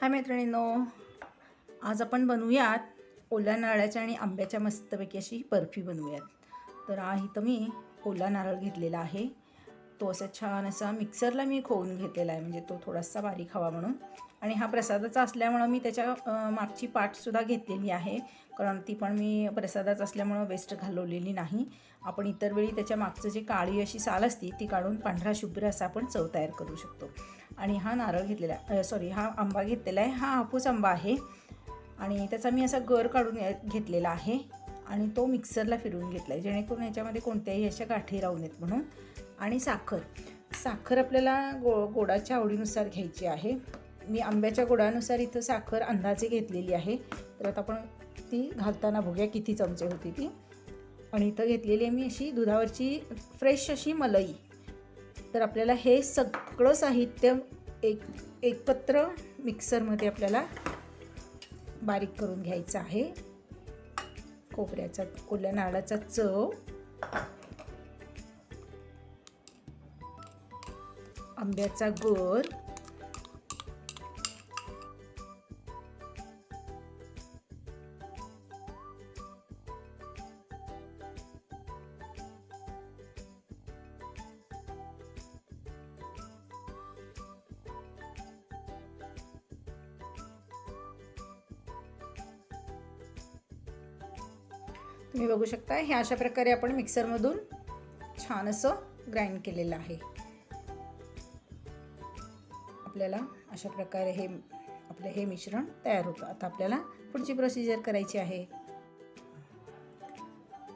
हाय मैत्रिणींनो आज आपण बनवूयात ओल्या नारळाच्या आणि आंब्याच्या मस्तपैकी अशी बर्फी बनवूयात. तर हा इथं मी ओला नारळ घेतलेला आहे. तो असा छान असा मिक्सरला मी खोवून घेतलेला आहे म्हणजे तो थोडासा बारीक हवा म्हणून. आणि हा प्रसादाचा असल्यामुळं मी त्याच्या मागची पाठसुद्धा घेतलेली आहे. कारण ती पण मी प्रसादाच असल्यामुळं वेस्ट घालवलेली नाही. आपण इतर वेळी त्याच्या मागचं जे काळी अशी साल असती ती काढून पांढरा शुभ्र असा आपण चव तयार करू शकतो. आणि हा नारळ घेतलेला सॉरी हा आंबा घेतलेला आहे. हा हापूस आंबा आहे. आणि त्याचा मी असा गर काढून घेतलेला आहे. आणि तो मिक्सरला फिरवून घेतला आहे जेणेकरून याच्यामध्ये कोणत्याही अशा गाठी राहू नयेत म्हणून. आणि साखर. साखर आपल्याला गो गोडाच्या आवडीनुसार घ्यायची आहे. मी आंब्याच्या गोडानुसार इथं साखर अंदाजे घेतलेली आहे. तर आता आपण ती घालताना बघूया किती चमचे होती ती. आणि इथं घेतलेली आहे मी अशी दुधावरची फ्रेश अशी मलई. तर आपल्याला हे सगळं साहित्य एक एकत्र मिक्सरमध्ये आपल्याला बारीक करून घ्यायचं आहे. खोबऱ्याचा ओल्या नारळाचा चव. आंब्याचा गोर तुम्ही बघू शकता हे अशा प्रकारे आपण मिक्सरमधून छान असं ग्राइंड केलेलं आहे. आपल्याला अशा प्रकारे हे आपलं हे मिश्रण तयार होतं. आता आपल्याला पुढची प्रोसिजर करायची आहे.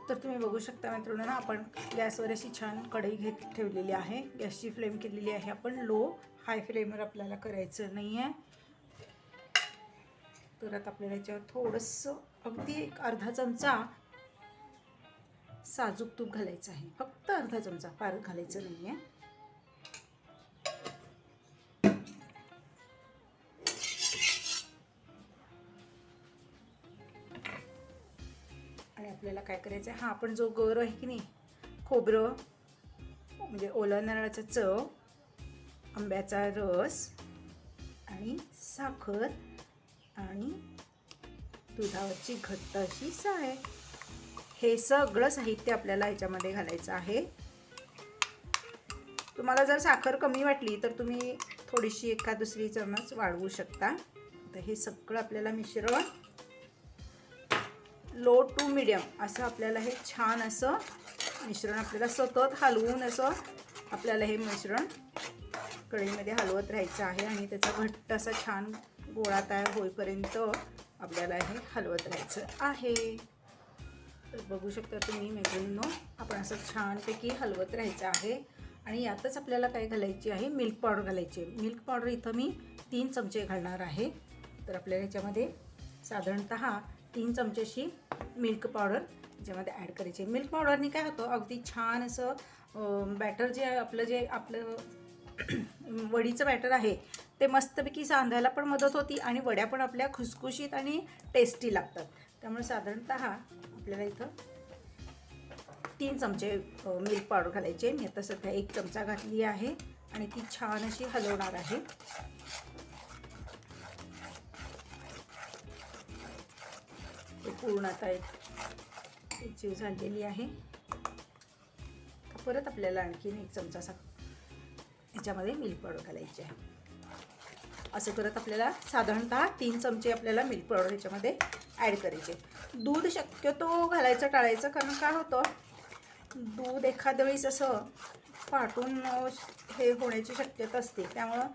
तर तुम्ही बघू शकता मित्रांनो ना आपण गॅसवर अशी छान कढई घेत ठेवलेली आहे. गॅसची फ्लेम केलेली आहे. आपण लो हाय फ्लेमवर आपल्याला करायचं नाही आहे तर आता आपल्याला याच्यावर थोडंसं अगदी एक अर्धा चमचा साजूक तूप घालायचं आहे. फक्त अर्धा चमचा फार घालायचं नाही आहे आणि आपल्याला काय करायचं आहे हा आपण जो गर आहे की नाही खोबरं म्हणजे ओला नारळाचा चव आंब्याचा रस आणि साखर आणि दुधावरची घट्ट अशी साय. हे सगळं साहित्य आपल्याला ह्याच्यामध्ये घालायचं आहे. तुम्हाला जर साखर कमी वाटली तर तुम्ही थोडीशी एका दुसरी चमच वाढवू शकता. तर हे सगळं आपल्याला मिश्रण लो टू मिडियम असं आपल्याला हे छान असं मिश्रण आपल्याला सतत हलवून असं आपल्याला हे मिश्रण कढईमध्ये हलवत राहायचं आहे आणि त्याचा घट्ट असा छान गोळा तयार होईपर्यंत आपल्याला हे हलवत राहायचं आहे. तर बघू शकता तुम्ही मैत्रिणींनो आपण असं छानपैकी हलवत राहायचं आहे. आणि यातच आपल्याला काय घालायची आहे? मिल्क पावडर घालायची आहे. मिल्क पावडर इथं मी तीन चमचे घालणार आहे. तर आपल्याला याच्यामध्ये साधारणत तीन चमच्याशी मिल्क पावडर याच्यामध्ये ॲड करायची मिल्क पावडरनी काय होतं? अगदी छान असं बॅटर जे आपलं जे आपलं वडीचं बॅटर आहे ते मस्तपैकी सांधायला पण मदत होती आणि वड्या पण आपल्या खुसखुशीत आणि टेस्टी लागतात. त्यामुळे साधारणत आपल्याला इथं तीन चमचे मिल्क पावडर घालायचे. मी आता सध्या एक चमचा घातली आहे आणि ती छान अशी हलवणार आहे. ते पूर्ण आता एक जीव झालेली आहे. परत आपल्याला आणखीन एक चमचा सा याच्यामध्ये मिल्क पावडर घालायची आहे. असं करत आपल्याला साधारणतः तीन चमचे आपल्याला मिल्क पावडर ह्याच्यामध्ये ॲड करायचे. दूध शक्यतो घालायचं टाळायचं कारण काय होतं दूध एखाद्या वेळेस असं फाटून हे होण्याची शक्यता असते. त्यामुळं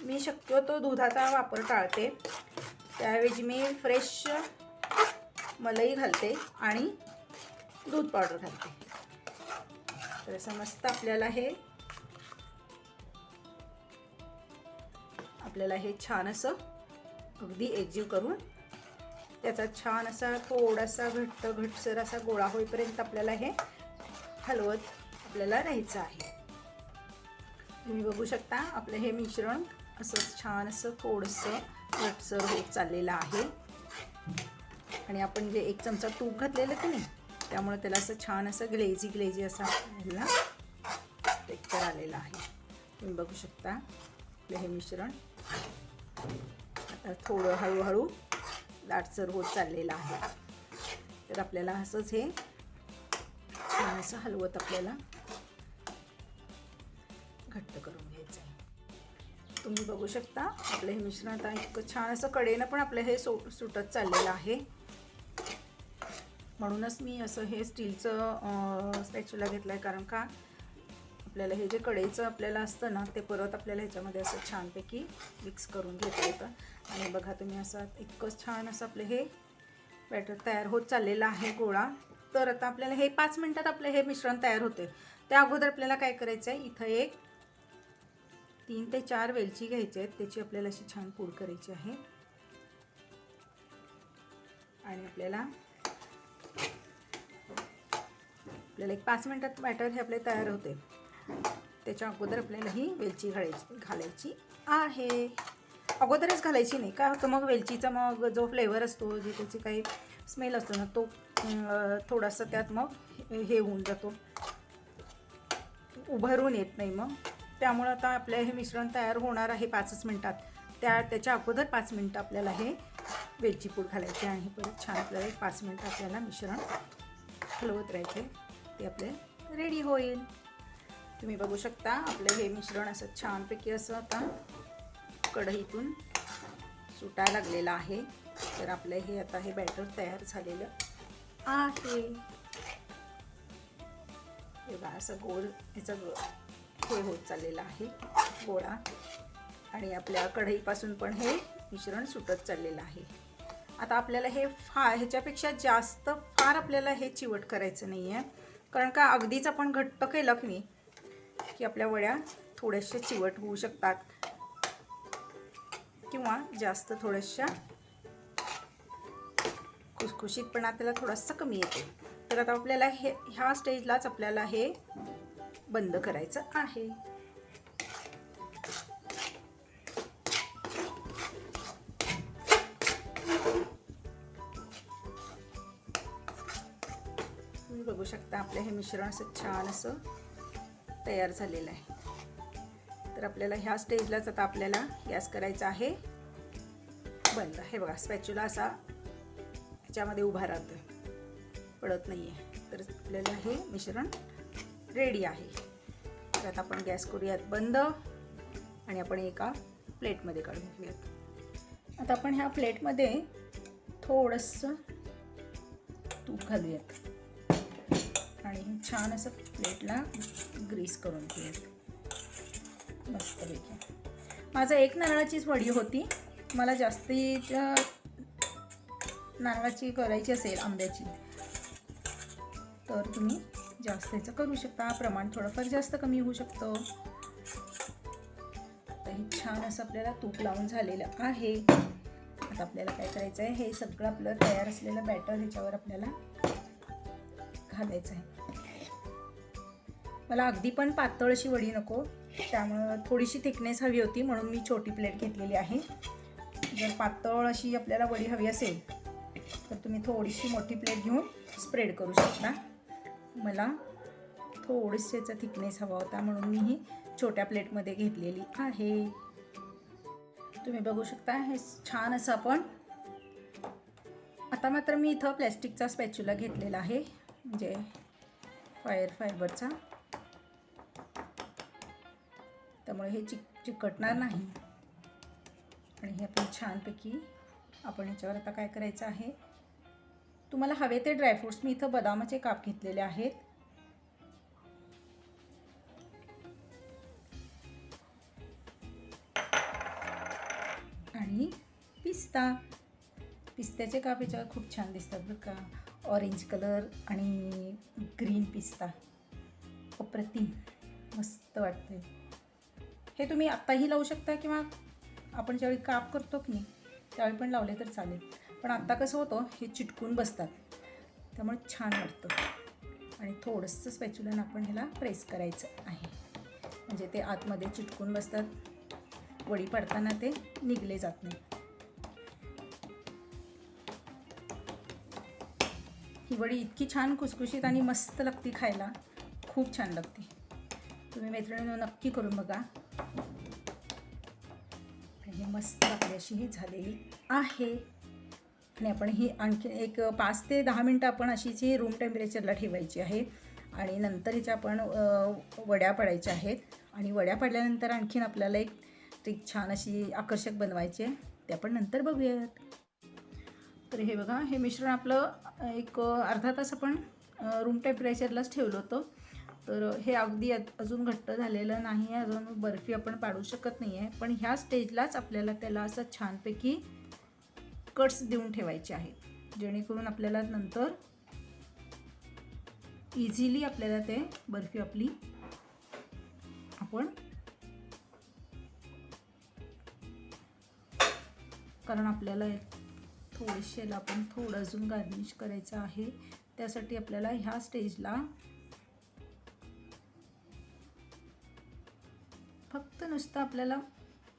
मी शक्यतो दुधाचा वापर टाळते. त्याऐवजी मी फ्रेश मलई घालते आणि दूध पावडर घालते. तर असं मस्त आपल्याला हे आपल्याला हे छान असं अगदी एकजीव करून त्याचा छान असा थोडासा घट्ट घटसर असा गोळा होईपर्यंत आपल्याला हे हलवत आपल्याला राहायचं आहे. तुम्ही बघू शकता आपलं हे मिश्रण असं छान असं थोडंसं घटसर होत चाललेलं आहे. आणि आपण जे एक चमचा तूप घातलेलं की नाही त्यामुळे त्याला असं छान असं ग्लेझी ग्लेझी असा आपल्याला टेक्चर आलेला आहे. तुम्ही बघू शकता आपलं हे मिश्रण आता थोडं हळूहळू दाटसर होत चाललेला आहे. तर आपल्याला असंच हे छान असं हलवत आपल्याला घट्ट करून घ्यायचं आहे. तुम्ही बघू शकता आपलं हे मिश्रण आता इतकं छान असं कडेनं पण आपलं हे सो सुटत चाललेलं आहे. म्हणूनच मी असं हे स्टीलचं स्पॅच्युला घेतलं आहे कारण का? आपल्याला हे जे कढईचं आपल्याला असतं ना ते परत आपल्याला ह्याच्यामध्ये असं छानपैकी मिक्स करून घेता येतं. आणि बघा तुम्ही असं इतकं छान असं आपलं हे बॅटर तयार होत चाललेलं आहे गोळा. तर आता आपल्याला हे पाच मिनटात आपलं हे मिश्रण तयार होते त्या अगोदर आपल्याला काय करायचं आहे इथं एक तीन ते चार वेलची घ्यायची आहेत. त्याची आपल्याला अशी छान पूड करायची आहे. आणि आपल्याला आपल्याला एक पाच मिनटात बॅटर हे आपले तयार होते त्याच्या अगोदर आपल्याला ही वेलची घालायची घालायची आहे. अगोदरच घालायची नाही का? होतं मग वेलचीचा मग जो फ्लेवर असतो जे त्याची काही स्मेल असतो ना तो थोडासा त्यात मग हे होऊन जातो. उभरून येत नाही मग. त्यामुळं आता आपलं हे मिश्रण तयार होणार आहे पाचच मिनटात. त्या त्याच्या अगोदर पाच मिनटं आपल्याला हे वेलची पूड घालायची आणि परत छान आपल्याला एक पाच मिनटं आपल्याला मिश्रण हलवत राहायचे ते आपले रेडी होईल. तुम्ही बघू शकता आपलं हे मिश्रण असं छानपैकी असं आता कढईतून सुटायला लागलेलं आहे. तर आपलं हे आता हे बॅटर तयार झालेलं आहे. हे बघा असं गोल ह्याचं हे होत चाललेलं आहे गोळा. आणि आपल्या कढईपासून पण हे मिश्रण सुटत चाललेलं आहे. आता आपल्याला हे फार ह्याच्यापेक्षा जास्त फार आपल्याला हे चिवट करायचं नाही आहे कारण का अगदीच आपण घट्ट केलं की नाही की आपल्या वड्या थोड्याशा चिवट होऊ शकतात. किंवा जास्त थोड्याशा खुसखुशीतपणा त्याला थोडासा कमी येतो. तर आता आपल्याला हे ह्या स्टेजलाच आपल्याला हे बंद करायचं आहे. तुम्ही बघू शकता आपलं हे मिश्रण असं छान असं तयार झालेलं आहे. तर आपल्याला ह्या स्टेजलाच आता आपल्याला गॅस करायचा आहे. बंद हे बघा स्पॅच्युला असा ह्याच्यामध्ये उभा राहतो पडत नाही आहे तर आपल्याला हे मिश्रण रेडी आहे. तर आता आपण गॅस करूयात बंद आणि आपण एका प्लेटमध्ये काढून घेऊयात. आता आपण ह्या प्लेटमध्ये थोडंसं तूप घालूयात. आणि छान असं प्लेटला ग्रीस करून घेऊयात मस्तपैकी. माझं एक नारळाचीच वडी होती. मला जास्तीत नारळाची करायची असेल आंब्याची तर तुम्ही जास्तीचं करू शकता. प्रमाण थोडंफार जास्त कमी होऊ शकतं. तर हे छान असं आपल्याला तूप लावून झालेलं आहे. आता आपल्याला काय करायचं आहे हे सगळं आपलं तयार असलेलं बॅटर ह्याच्यावर आपल्याला घालायचं आहे. मला अगदी पण पातळ अशी वडी नको त्यामुळं थोडीशी थिकनेस हवी होती म्हणून मी छोटी प्लेट घेतलेली आहे. जर पातळ अशी आपल्याला वडी हवी असेल तर तुम्ही थोडीशी मोठी प्लेट घेऊन स्प्रेड करू शकता. मला थोडीशी याचा थिकनेस हवा होता म्हणून मी ही छोट्या प्लेटमध्ये घेतलेली आहे. तुम्ही बघू शकता हे छान असं आपण आता मात्र मी इथं प्लॅस्टिकचा स्पॅच्युला घेतलेला आहे. म्हणजे फायर फायबरचा. त्यामुळे हे चिक चिकटणार नाही. आणि हे आपण छानपैकी आपण ह्याच्यावर आता काय करायचं आहे? तुम्हाला हवे ते ड्रायफ्रूट्स मी इथं बदामाचे काप घेतलेले आहेत. आणि पिस्ता. पिस्त्याचे काप याच्यावर खूप छान दिसतात बरं का. ऑरेंज कलर आणि ग्रीन पिस्ता. अप्रतिम. मस्त वाटते हे तुम्ही आत्ताही लावू शकता किंवा आपण ज्यावेळी काप करतो की नाही त्यावेळी पण लावले तर चालेल. पण आत्ता कसं होतं हे चिटकून बसतात. त्यामुळे छान वाटतं. आणि थोडंसं स्पॅच्युलन आपण ह्याला प्रेस करायचं आहे. म्हणजे ते आतमध्ये चिटकून बसतात. वडी पडताना ते निघले जात नाही ही वडी इतकी छान खुसखुशीत आणि मस्त लागते खायला. खूप छान लागते. तुम्ही मैत्रिणीनं नक्की करून बघा. हे मस्त आपल्याशी अशी ही झालेली आहे. आणि आपण ही आणखी एक पाच ते दहा मिनटं आपण अशीच ही रूम टेम्परेचरला ठेवायची आहे. आणि नंतर हिच्या आपण वड्या पडायच्या आहेत. आणि वड्या पडल्यानंतर आणखीन आपल्याला एक ट्रिक छान अशी आकर्षक बनवायची आहे. ते आपण नंतर बघूयात. तर हे बघा हे मिश्रण आपलं एक अर्धा तास आपण रूम टेम्परेचरलाच ठेवलं होतं. तर हे अगदी अजून घट्ट झालेलं नाही आहे अजून बर्फी आपण पाडू शकत नाही आहे. पण ह्या स्टेजलाच आपल्याला त्याला असं छानपैकी कट्स देऊन ठेवायचे आहेत. जेणेकरून आपल्याला नंतर इझिली आपल्याला ते बर्फी आपली आपण कारण आपल्याला थोडेसे याला आपण थोडं अजून गार्निश करायचं आहे. त्यासाठी आपल्याला ह्या स्टेजला फक्त नुसतं आपल्याला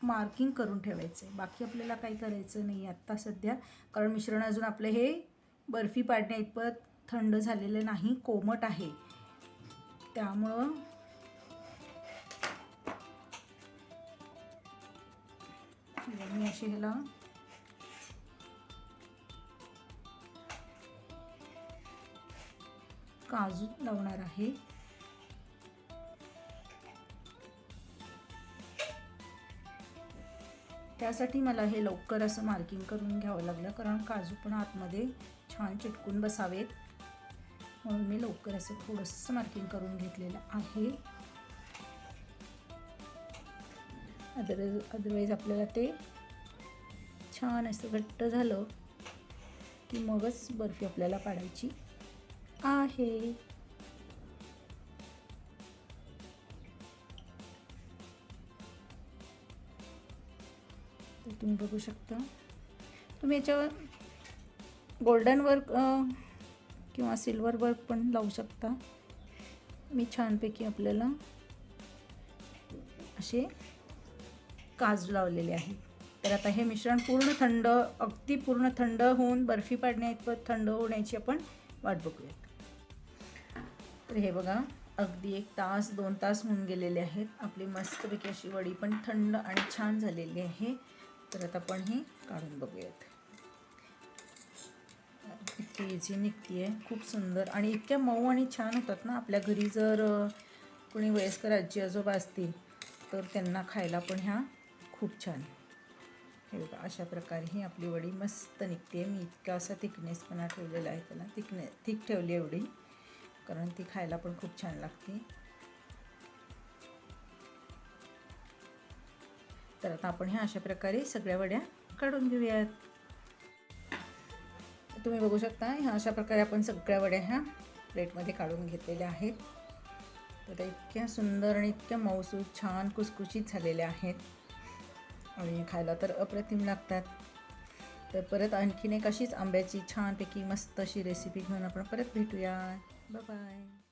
मार्किंग करून ठेवायचं आहे बाकी आपल्याला काही करायचं नाही आत्ता सध्या. कारण मिश्रण अजून आपलं हे बर्फी पाडण्या इतपत थंड झालेलं नाही कोमट आहे. त्यामुळं मी असे ह्याला काजू लावणार आहे. त्यासाठी मला हे लवकर असं मार्किंग करून घ्यावं लागलं कारण काजू पण आतमध्ये छान चिटकून बसावेत. म्हणून मी लवकर असं थोडंसं मार्किंग करून घेतलेलं आहे. अदर अदरवाईज आपल्याला ते छान असं घट्ट झालं की मगच बर्फी आपल्याला पाडायची. आहे. तर तुम्ही बघू शकता. तुम्ही याच्यावर गोल्डन वर्क किंवा सिल्वर वर्क पण लावू शकता. मी छानपैकी आपल्याला असे काजू लावलेले आहेत. तर आता हे मिश्रण पूर्ण थंड अगदी पूर्ण थंड होऊन बर्फी पाडण्या इतपत थंड होण्याची आपण वाट बघूयात. तर हे बघा अगदी एक तास दोन तास होऊन गेलेले आहेत. आपली मस्तपैकी अशी वडी पण थंड आणि छान झालेली आहे. तर आता आपण ही काढून बघूयात. इतकी इझी निघती आहे खूप सुंदर आणि इतक्या मऊ आणि छान होतात ना. आपल्या घरी जर कोणी वयस्कर आजी आजोबा असतील तर त्यांना खायला पण ह्या खूप छान. हे बघा अशा प्रकारे ही आपली वडी मस्त निघते मी इतका असा थिकनेसपणा ठेवलेला आहे त्याला. थिकने थिक ठेवली एवढी. कारण ती खायला पण खूप छान लागते. तर आता आपण ह्या अशा प्रकारे सगळ्या वड्या काढून घेऊयात. तुम्ही बघू शकता ह्या अशा प्रकारे आपण सगळ्या वड्या ह्या प्लेटमध्ये काढून घेतलेल्या आहेत. तर त्या इतक्या सुंदर आणि इतक्या मऊसूद छान कुसकुशीत झालेल्या आहेत. आणि खायला तर अप्रतिम लागतात. तर परत आणखीन एक अशीच आंब्याची छानपैकी मस्त अशी रेसिपी घेऊन आपण परत भेटूया. Bye-bye.